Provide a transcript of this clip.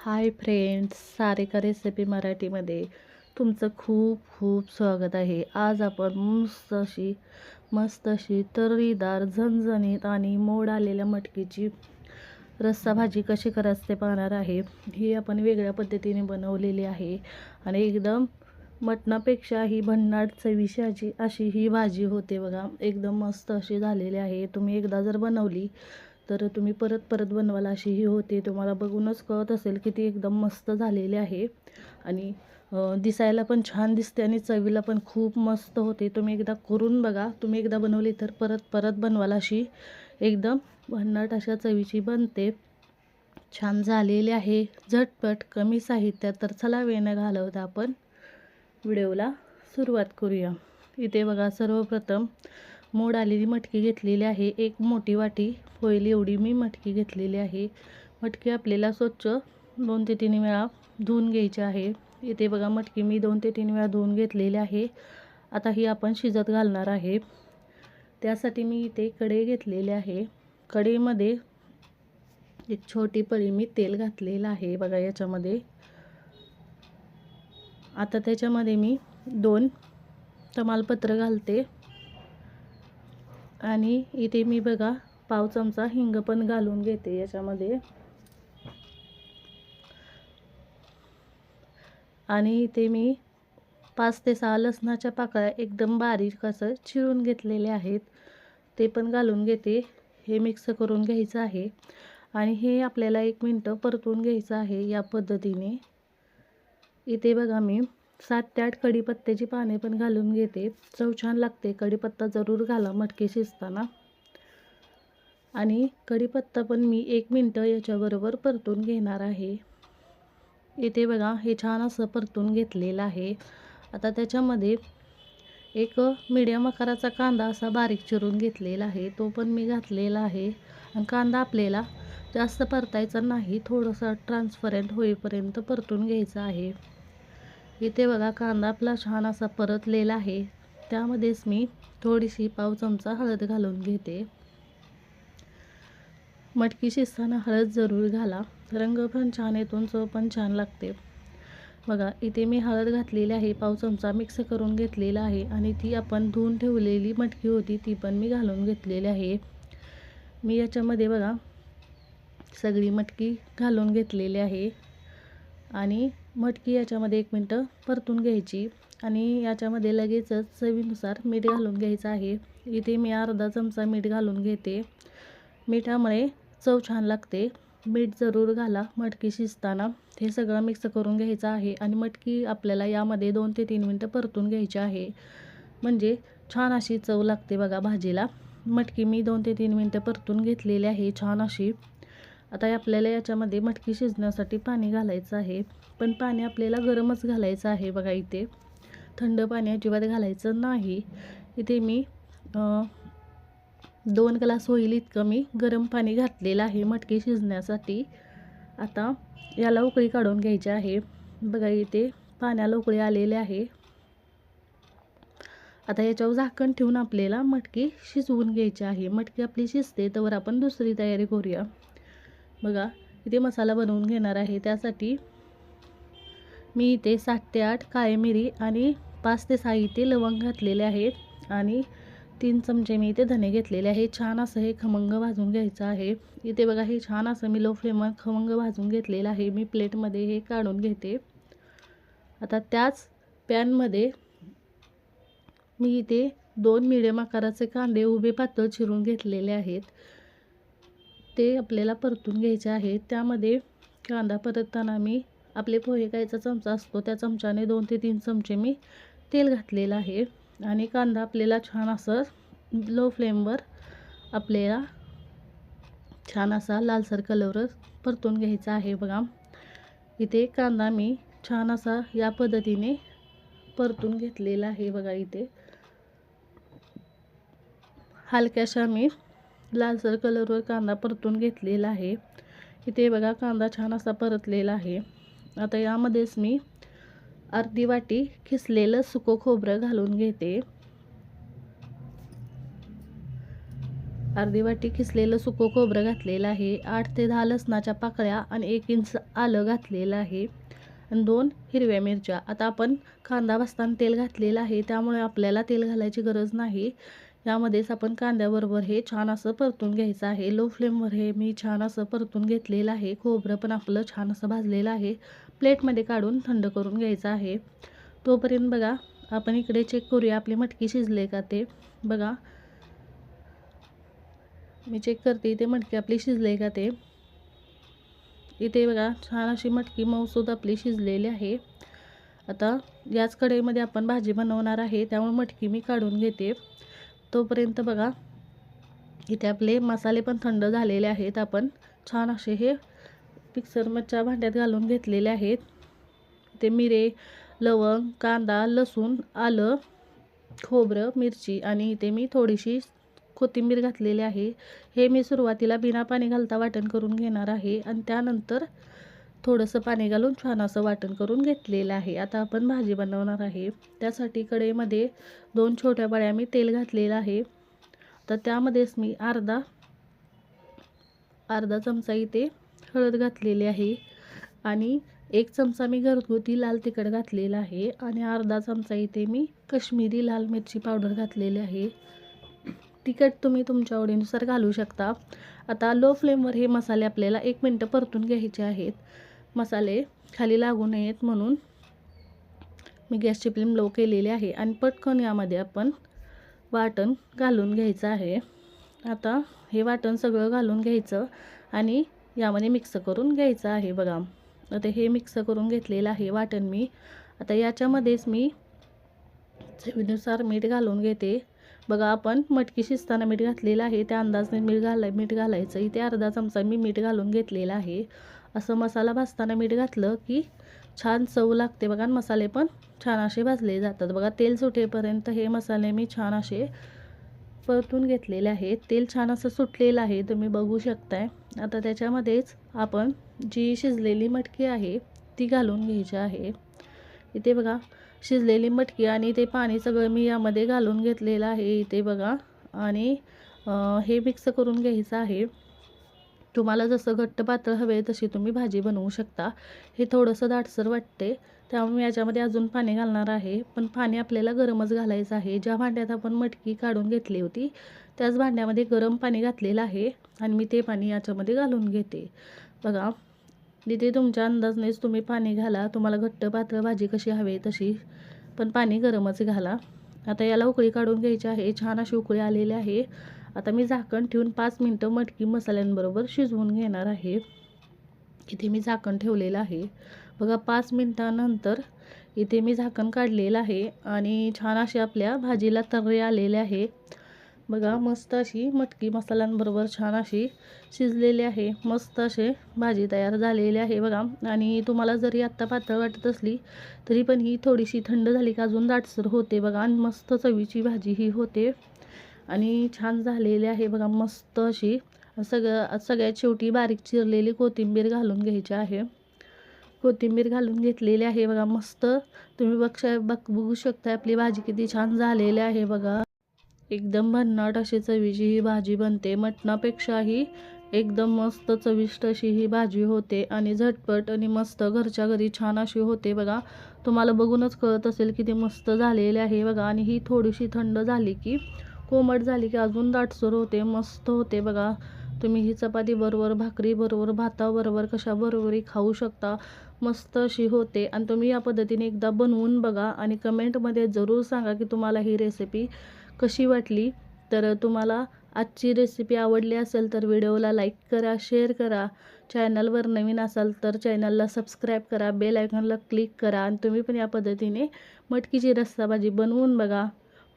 Hi friends Sarika recipe मराठीमध्ये तुमचं खूप खूप स्वागत आहे. आज आपण मस्त अशी मस्त अशी तर्रीदार झणझणीत आणि मोड आलेल्या मटकीची रस्सा भाजी कशी करायचं ते पाहणार आहे. ही आपण वेगळ्या पद्धतीने बनवलेली आहे आणि एकदम मटणापेक्षा ही भन्नाट चविशाची अशी ही भाजी होते बघा. एकदम मस्त अशी झालेली आहे. तुम्ही एकदा जर बनवली तर तुम्ही परत परत बनवाल अशी ही होते. तुम्हाला बघूनच कळत असेल की ती एकदम मस्त झालेली आहे. आणि दिसायला पण छान दिसते आणि चवीला पण खूप मस्त होते. तुम्ही एकदा करून बघा. तुम्ही एकदा बनवली तर परत परत बनवाल अशी एकदम भन्नाट अशा चवीची बनते. छान झालेली आहे. झटपट कमी साहित्यात तर चला वेळ न घालवता आपण व्हिडिओला सुरुवात करूया. इथे बघा सर्वप्रथम मोड आलेली मटकी घेतलेली आहे. एक मोठी वाटी होईल एवढी मी मटकी घेतलेली आहे. मटकी आपल्याला स्वच्छ दोन ते तीन वेळा धुवून घ्यायची आहे. इथे बघा मटकी मी दोन ते तीन वेळा धुवून घेतलेली आहे. आता ही आपण शिजत घालणार आहे. त्यासाठी मी इथे कढई घेतलेली आहे. कढईमध्ये एक छोटी पळी मी तेल घातलेलं आहे बघा याच्यामध्ये. आता त्याच्यामध्ये मी दोन तमालपत्र घालते. आणि इथे मी बघा पाव चमचा हिंग पण घालून घेते याच्यामध्ये. आणि इथे मी पाच ते सहा लसणाच्या पाकळ्या एकदम बारीक असं चिरून घेतलेले आहेत. ते पण घालून घेते. हे मिक्स करून घ्यायचं आहे. आणि हे आपल्याला एक मिनटं परतून घ्यायचं आहे या पद्धतीने. इथे बघा मी सात ते आठ कढीपत्त्याची पाने पण घालून घेते. चव छान लागते. कढीपत्ता जरूर घाला मटकी शिजताना. आणि कढीपत्ता पण मी एक मिनटं याच्याबरोबर परतून घेणार आहे. इथे बघा हे छान असं परतून घेतलेलं आहे. आता त्याच्यामध्ये एक मीडियम आकाराचा कांदा असा बारीक चिरून घेतलेला आहे. तो पण मी घातलेला आहे. आणि कांदा आपल्याला जास्त परतायचा नाही थोडंसं ट्रान्सपरंट होईपर्यंत परतून घ्यायचा आहे. इथे बघा कांदा आपला छान असा परतलेला आहे. त्यामध्येच मी थोडीशी पाव चमचा हळद घालून घेते. मटकी शिजताना हळद जरूर घाला. रंग पण छान येतो चव पण छान लागते. बघा इथे मी हळद घातलेली आहे पाव चमचा मिक्स करून घेतलेला आहे आणि ती आपण धुवून ठेवलेली मटकी होती ती पण मी घालून घेतलेली आहे. मी याच्यामध्ये बघा सगळी मटकी घालून घेतलेली आहे. आणि मटकी याच्यामध्ये एक मिनटं परतून घ्यायची आणि याच्यामध्ये लगेचच चवीनुसार मीठ घालून घ्यायचं आहे. इथे मी अर्धा चमचा मीठ घालून घेते. मिठामुळे चव छान लागते. मीठ जरूर घाला मटकी शिजताना. हे सगळं मिक्स करून घ्यायचं आहे आणि मटकी आपल्याला यामध्ये दोन ते तीन मिनटं परतून घ्यायची आहे. म्हणजे छान अशी चव लागते बघा भाजीला. मटकी मी दोन ते तीन मिनटं परतून घेतलेली आहे छान अशी. आता आपल्याला याच्यामध्ये मटकी शिजण्यासाठी पाणी घालायचं आहे. पण पाणी आपल्याला गरमच घालायचं आहे बघा इथे. थंड पाणी अजिबात घालायचं नाही. इथे मी दोन ग्लास होईल इतकं मी गरम पाणी घातलेलं आहे मटकी शिजण्यासाठी. आता याला उकळी काढून घ्यायची आहे. बघा इथे पाण्याला उकळी आलेले आहे. आता याच्यावर झाकण ठेवून आपल्याला मटकी शिजवून घ्यायची आहे. मटकी आपली शिजते तर आपण दुसरी तयारी करूया. बघा इथे मसाला बनवून घेणार आहे. त्यासाठी मी इथे सात ते आठ काळे मिरी आणि पाच ते सहा इथे लवंग घातलेले आहेत आणि तीन चमचे मी इथे धने घेतलेले आहे. छान असं हे खमंग भाजून घ्यायचं आहे. इथे बघा हे छान असं मी लो फ्लेमवर खमंग भाजून घेतलेलं आहे. मी प्लेटमध्ये हे काढून घेते. आता त्याच पॅनमध्ये मी इथे दोन मिडियम आकाराचे कांदे उभे पातळ चिरून घेतलेले आहेत. ते आपल्याला परतून घ्यायचे आहेत. त्यामध्ये कांदा परतताना मी आपले पोहे खायचा चमचा असतो. त्या चमच्याने दोन ते तीन चमचे मी तेल घातलेलं आहे. आणि कांदा आपल्याला छान असं लो फ्लेमवर आपल्याला छान असा लालसर कलरच परतून घ्यायचा आहे बघा. इथे कांदा मी छान असा या पद्धतीने परतून घेतलेला आहे बघा इथे. हलक्याशा मी लालसर कलरवर कांदा परतून घेतलेला आहे. इथे बघा कांदा छान असा परतलेला आहे. आता यामध्येच मी अर्धी वाटी खिसलेलं सुकं खोबरं घालून घेते. अर्धी वाटी खिसलेलं सुकं खोबरं घातलेलं आहे. आठ ते दहा लसणाच्या पाकळ्या आणि एक इंच आलं घातलेलं आहे. आणि दोन हिरव्या मिरच्या. आता आपण कांदा भाजताना तेल घातलेलं आहे. त्यामुळे आपल्याला तेल घालायची गरज नाही. यामध्येच आपण कांद्याबरोबर हे छान असं परतून घ्यायचं आहे. लो फ्लेमवर हे मी छान असं परतून घेतलेलं आहे. खोबरं पण आपलं छान असं भाजलेलं आहे. प्लेटमध्ये काढून थंड करून घ्यायचं आहे. तोपर्यंत बघा आपण इकडे चेक करूया आपली मटकी शिजले का ते. बघा. मी चेक करते इथे मटकी आपली शिजले का ते. इथे बघा छान अशी मटकी मऊसूद आपली शिजलेली आहे. आता याच कढईमध्ये आपण भाजी बनवणार आहे. त्यामुळे मटकी मी काढून घेते. तोपर्यंत बघा इथे आपले मसाले पण थंड झालेले आहेत. आपण छान असे हे मिक्सरमच्या भांड्यात घालून घेतलेले आहेत. ते मिरे लवंग कांदा लसूण आलं खोबरं मिरची आणि इथे मी थोडीशी कोथिंबीर घातलेली आहे. हे मी सुरुवातीला बिना पाणी घालता वाटण करून घेणार आहे आणि त्यानंतर थोडंसं पाणी घालून छान असं वाटण करून घेतलेलं आहे. आता आपण भाजी बनवणार आहे. त्यासाठी कढईमध्ये दोन छोट्या पाळ्या मी तेल घातलेलं आहे. तर त्यामध्येच मी अर्धा अर्धा चमचा इथे हळद घातलेली आहे. आणि एक चमचा मी घरगुती लाल तिखट घातलेला आहे. आणि अर्धा चमचा इथे मी कश्मीरी लाल मिरची पावडर घातलेली आहे. तिखट तुम्ही तुमच्या आवडीनुसार घालू शकता. आता लो फ्लेमवर हे मसाले आपल्याला एक मिनटं परतून घ्यायचे आहेत. मसाले खाली लागू नयेत म्हणून मी गॅसची फ्लेम लो केलेली आहे आणि पटकन यामध्ये आपण वाटण घालून घ्यायचं आहे. आता हे वाटण सगळं घालून घ्यायचं आणि यामध्ये मिक्स करून घ्यायचं आहे बघा. आता हे मिक्स करून घेतलेलं आहे वाटण मी. आता याच्यामध्येच मी चवीनुसार मीठ घालून घेते. बघा आपण मटकी शिजताना मीठ घातलेलं आहे. त्या अंदाजने मीठ घालाय मीठ घालायचं. इथे अर्धा चमचा मी मीठ घालून घेतलेलं आहे. असं मसाला भाजताना मीठ घातलं की छान चव लागते. बघा मसाले पण छान असे भाजले जातात. बघा तेल सुटेपर्यंत हे मसाले मी छान असे परतून घेतलेले आहेत. तेल छान असं सुटलेलं आहे तुम्ही बघू शकताय. आता त्याच्यामध्येच आपण जी शिजलेली मटकी आहे ती घालून घ्यायची आहे. इथे बघा शिजलेली मटकी आणि ते पाणी सगळं मी यामध्ये घालून घेतलेलं आहे इथे बघा. आणि हे मिक्स करून घ्यायचं आहे. तुम्हाला जसं घट्ट पातळ हवे तशी तुम्ही भाजी बनवू शकता. हे थोडंसं दाटसर वाटते. त्यामुळे मी याच्यामध्ये अजून पाणी घालणार आहे. पण पाणी आपल्याला गरमच घालायचं आहे. ज्या भांड्यात आपण मटकी काढून घेतली होती त्याच भांड्यामध्ये गरम पाणी घातलेलं आहे आणि मी ते पाणी याच्यामध्ये घालून घेते. बघा तिथे तुमच्या अंदाजनेच तुम्ही पाणी घाला तुम्हाला घट्ट पातळ भाजी कशी हवी तशी पण पाणी गरमच घाला. आता याला उकळी काढून घ्यायची आहे. छान अशी उकळी आलेली आहे. आता मी झाकण ठेवून पाच मिनटं मटकी मसाल्यांबरोबर शिजवून घेणार आहे. इथे मी झाकण ठेवलेलं आहे. बघा पाच मिनटानंतर इथे मी झाकण काढलेलं आहे आणि छान असे आपल्या भाजीला तर्रे आलेले आहे. बघा मस्त अशी मटकी मसाल्यांबरोबर छान अशी शिजलेली आहे. मस्त असे भाजी तयार झालेली आहे बघा. आणि तुम्हाला जरी आत्ता पातळ वाटत असली तरी पण ही थोडीशी थंड झाली का अजून दाटसर होते बघा. आणि मस्त चवीची भाजी ही होते. आणि छान झालेली आहे बघा मस्त अशी सगळं सगळ्यात शेवटी बारीक चिरलेली कोथिंबीर घालून घ्यायची आहे. कोथिंबीर घालून घेतलेली आहे बघा मस्त. तुम्ही बघ बघ बघू शकता आपली भाजी किती छान झालेली आहे बघा. एकदम भन्नाट अशी चवीची ही भाजी बनते. मटणापेक्षाही एकदम मस्त चविष्ट अशी ही भाजी होते आणि झटपट आणि मस्त घरच्या घरी छान अशी होते बघा. तुम्हाला बघूनच कळत असेल की ती मस्त झालेली आहे बघा आणि ही थोडीशी थंड झाली की कोमट झाली की अजून दाटसर होते मस्त होते बघा. तुम्ही ही चपाती बरोबर भाकरी बरोबर भाताबरोबर कशाबरोबरही खाऊ शकता मस्त अशी होते. आणि तुम्ही या पद्धतीने एकदा बनवून बघा आणि कमेंटमध्ये जरूर सांगा की तुम्हाला ही रेसिपी कशी वाटली. तर तुम्हाला आजची रेसिपी आवडली असेल तर व्हिडिओला लाईक करा शेअर करा. चॅनलवर नवीन असाल तर चॅनलला सबस्क्राईब करा बेल आयकॉनला क्लिक करा. आणि तुम्ही पण या पद्धतीने मटकीची रस्साभाजी बनवून बघा.